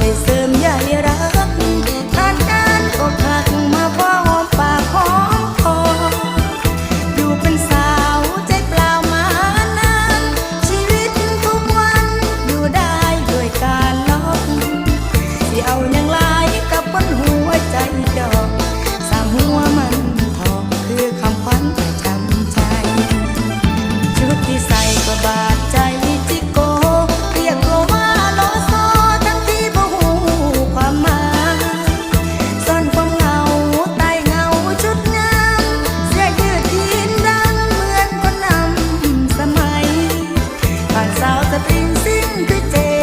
ได้เสริมใหญ่รักขาดการอกหักมาพอหอมปากหอคออยู่เป็นสาวใจเปล่ามานาน ชีวิตทุกวันอยู่ได้ด้วยการลอกที่เอายัง สปริงซิงคือเจ